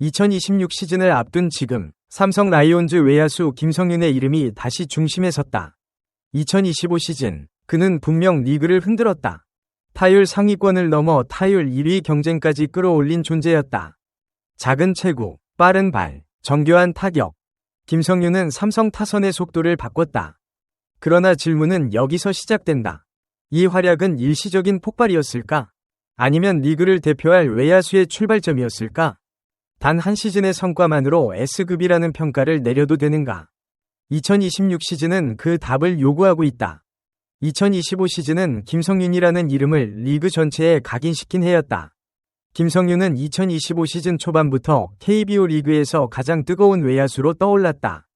2026 시즌을 앞둔 지금 삼성 라이온즈 외야수 김성윤의 이름이 다시 중심에 섰다. 2025 시즌 그는 분명 리그를 흔들었다. 타율 상위권을 넘어 타율 1위 경쟁까지 끌어올린 존재였다. 작은 체구, 빠른 발, 정교한 타격. 김성윤은 삼성 타선의 속도를 바꿨다. 그러나 질문은 여기서 시작된다. 이 활약은 일시적인 폭발이었을까? 아니면 리그를 대표할 외야수의 출발점이었을까? 단 한 시즌의 성과만으로 S급이라는 평가를 내려도 되는가? 2026 시즌은 그 답을 요구하고 있다. 2025 시즌은 김성윤이라는 이름을 리그 전체에 각인시킨 해였다. 김성윤은 2025 시즌 초반부터 KBO 리그에서 가장 뜨거운 외야수로 떠올랐다.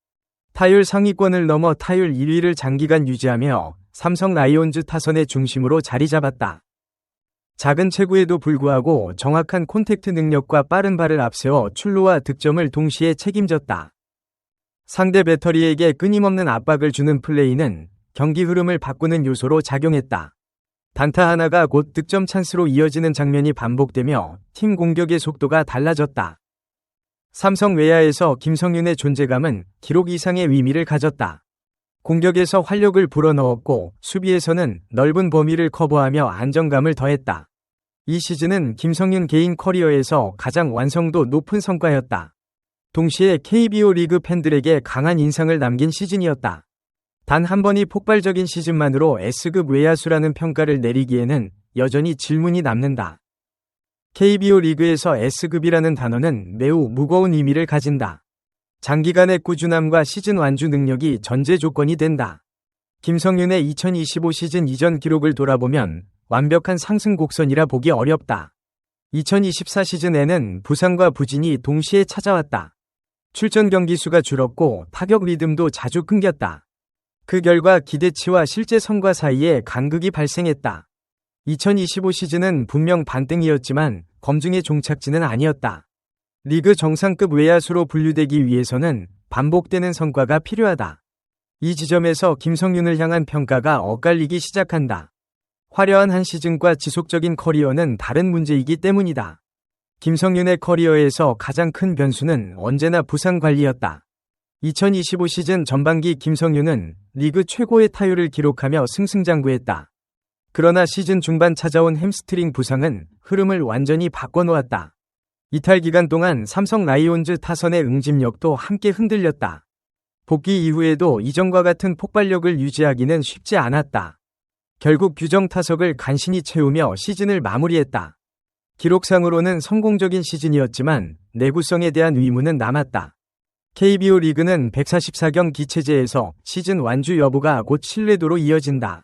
타율 상위권을 넘어 타율 1위를 장기간 유지하며 삼성 라이온즈 타선의 중심으로 자리 잡았다. 작은 체구에도 불구하고 정확한 콘택트 능력과 빠른 발을 앞세워 출루와 득점을 동시에 책임졌다. 상대 배터리에게 끊임없는 압박을 주는 플레이는 경기 흐름을 바꾸는 요소로 작용했다. 단타 하나가 곧 득점 찬스로 이어지는 장면이 반복되며 팀 공격의 속도가 달라졌다. 삼성 외야에서 김성윤의 존재감은 기록 이상의 의미를 가졌다. 공격에서 활력을 불어넣었고 수비에서는 넓은 범위를 커버하며 안정감을 더했다. 이 시즌은 김성윤 개인 커리어에서 가장 완성도 높은 성과였다. 동시에 KBO 리그 팬들에게 강한 인상을 남긴 시즌이었다. 단 한 번이 폭발적인 시즌만으로 S급 외야수라는 평가를 내리기에는 여전히 질문이 남는다. KBO 리그에서 S급이라는 단어는 매우 무거운 의미를 가진다. 장기간의 꾸준함과 시즌 완주 능력이 전제 조건이 된다. 김성윤의 2025 시즌 이전 기록을 돌아보면 완벽한 상승 곡선이라 보기 어렵다. 2024 시즌에는 부상과 부진이 동시에 찾아왔다. 출전 경기 수가 줄었고 타격 리듬도 자주 끊겼다. 그 결과 기대치와 실제 성과 사이에 간극이 발생했다. 2025 시즌은 분명 반등이었지만 검증의 종착지는 아니었다. 리그 정상급 외야수로 분류되기 위해서는 반복되는 성과가 필요하다. 이 지점에서 김성윤을 향한 평가가 엇갈리기 시작한다. 화려한 한 시즌과 지속적인 커리어는 다른 문제이기 때문이다. 김성윤의 커리어에서 가장 큰 변수는 언제나 부상 관리였다. 2025 시즌 전반기 김성윤은 리그 최고의 타율을 기록하며 승승장구했다. 그러나 시즌 중반 찾아온 햄스트링 부상은 흐름을 완전히 바꿔놓았다. 이탈 기간 동안 삼성 라이온즈 타선의 응집력도 함께 흔들렸다. 복귀 이후에도 이전과 같은 폭발력을 유지하기는 쉽지 않았다. 결국 규정 타석을 간신히 채우며 시즌을 마무리했다. 기록상으로는 성공적인 시즌이었지만 내구성에 대한 의문은 남았다. KBO 리그는 144경 기체제에서 시즌 완주 여부가 곧 신뢰도로 이어진다.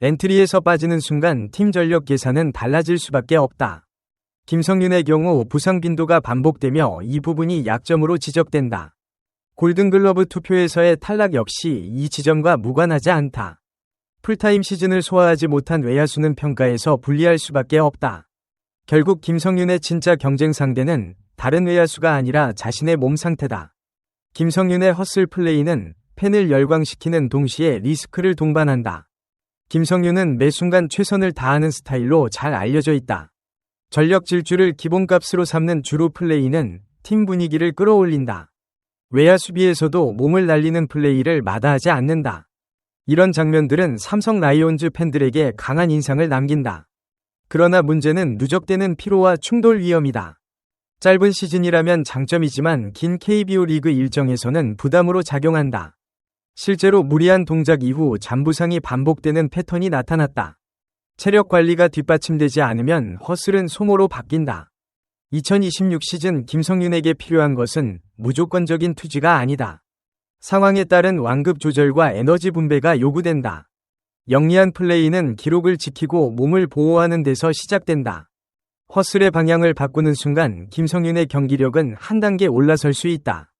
엔트리에서 빠지는 순간 팀 전력 계산은 달라질 수밖에 없다. 김성윤의 경우 부상 빈도가 반복되며 이 부분이 약점으로 지적된다. 골든글러브 투표에서의 탈락 역시 이 지점과 무관하지 않다. 풀타임 시즌을 소화하지 못한 외야수는 평가에서 분리할 수밖에 없다. 결국 김성윤의 진짜 경쟁 상대는 다른 외야수가 아니라 자신의 몸 상태다. 김성윤의 헛슬 플레이는 팬을 열광시키는 동시에 리스크를 동반한다. 김성윤은 매 순간 최선을 다하는 스타일로 잘 알려져 있다. 전력 질주를 기본값으로 삼는 주로 플레이는 팀 분위기를 끌어올린다. 외야 수비에서도 몸을 날리는 플레이를 마다하지 않는다. 이런 장면들은 삼성 라이온즈 팬들에게 강한 인상을 남긴다. 그러나 문제는 누적되는 피로와 충돌 위험이다. 짧은 시즌이라면 장점이지만 긴 KBO 리그 일정에서는 부담으로 작용한다. 실제로 무리한 동작 이후 잠부상이 반복되는 패턴이 나타났다. 체력 관리가 뒷받침되지 않으면 허슬은 소모로 바뀐다. 2026 시즌 김성윤에게 필요한 것은 무조건적인 투지가 아니다. 상황에 따른 완급 조절과 에너지 분배가 요구된다. 영리한 플레이는 기록을 지키고 몸을 보호하는 데서 시작된다. 허슬의 방향을 바꾸는 순간 김성윤의 경기력은 한 단계 올라설 수 있다.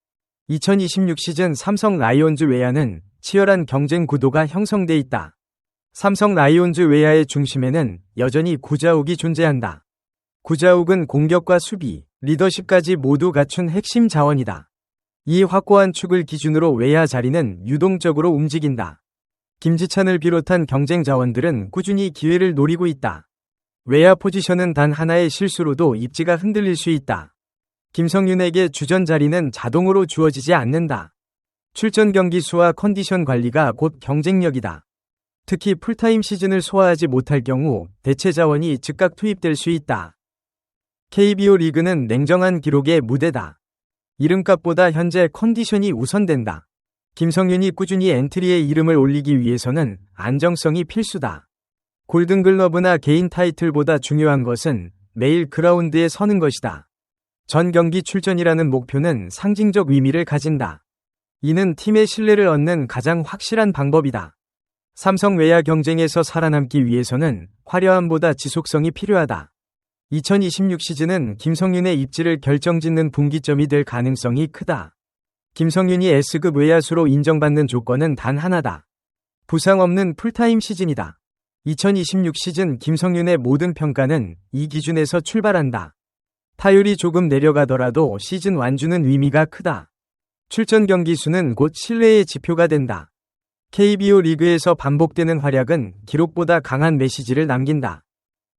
2026 시즌 삼성 라이온즈 외야는 치열한 경쟁 구도가 형성돼 있다. 삼성 라이온즈 외야의 중심에는 여전히 구자욱이 존재한다. 구자욱은 공격과 수비, 리더십까지 모두 갖춘 핵심 자원이다. 이 확고한 축을 기준으로 외야 자리는 유동적으로 움직인다. 김지찬을 비롯한 경쟁 자원들은 꾸준히 기회를 노리고 있다. 외야 포지션은 단 하나의 실수로도 입지가 흔들릴 수 있다. 김성윤에게 주전 자리는 자동으로 주어지지 않는다. 출전 경기 수와 컨디션 관리가 곧 경쟁력이다. 특히 풀타임 시즌을 소화하지 못할 경우 대체 자원이 즉각 투입될 수 있다. KBO 리그는 냉정한 기록의 무대다. 이름값보다 현재 컨디션이 우선된다. 김성윤이 꾸준히 엔트리에 이름을 올리기 위해서는 안정성이 필수다. 골든글러브나 개인 타이틀보다 중요한 것은 매일 그라운드에 서는 것이다. 전 경기 출전이라는 목표는 상징적 의미를 가진다. 이는 팀의 신뢰를 얻는 가장 확실한 방법이다. 삼성 외야 경쟁에서 살아남기 위해서는 화려함보다 지속성이 필요하다. 2026 시즌은 김성윤의 입지를 결정짓는 분기점이 될 가능성이 크다. 김성윤이 S급 외야수로 인정받는 조건은 단 하나다. 부상 없는 풀타임 시즌이다. 2026 시즌 김성윤의 모든 평가는 이 기준에서 출발한다. 타율이 조금 내려가더라도 시즌 완주는 의미가 크다. 출전 경기 수는 곧 신뢰의 지표가 된다. KBO 리그에서 반복되는 활약은 기록보다 강한 메시지를 남긴다.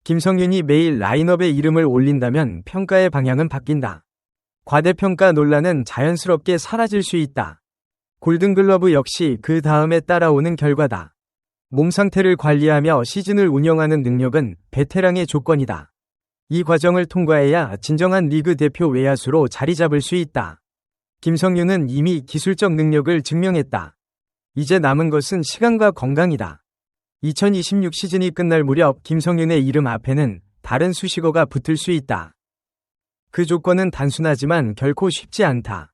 김성윤이 매일 라인업에 이름을 올린다면 평가의 방향은 바뀐다. 과대평가 논란은 자연스럽게 사라질 수 있다. 골든글러브 역시 그 다음에 따라오는 결과다. 몸 상태를 관리하며 시즌을 운영하는 능력은 베테랑의 조건이다. 이 과정을 통과해야 진정한 리그 대표 외야수로 자리 잡을 수 있다. 김성윤은 이미 기술적 능력을 증명했다. 이제 남은 것은 시간과 건강이다. 2026 시즌이 끝날 무렵 김성윤의 이름 앞에는 다른 수식어가 붙을 수 있다. 그 조건은 단순하지만 결코 쉽지 않다.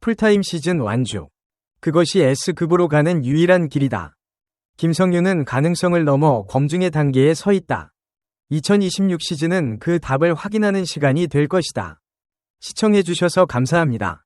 풀타임 시즌 완주. 그것이 S급으로 가는 유일한 길이다. 김성윤은 가능성을 넘어 검증의 단계에 서 있다. 2026 시즌은 그 답을 확인하는 시간이 될 것이다. 시청해주셔서 감사합니다.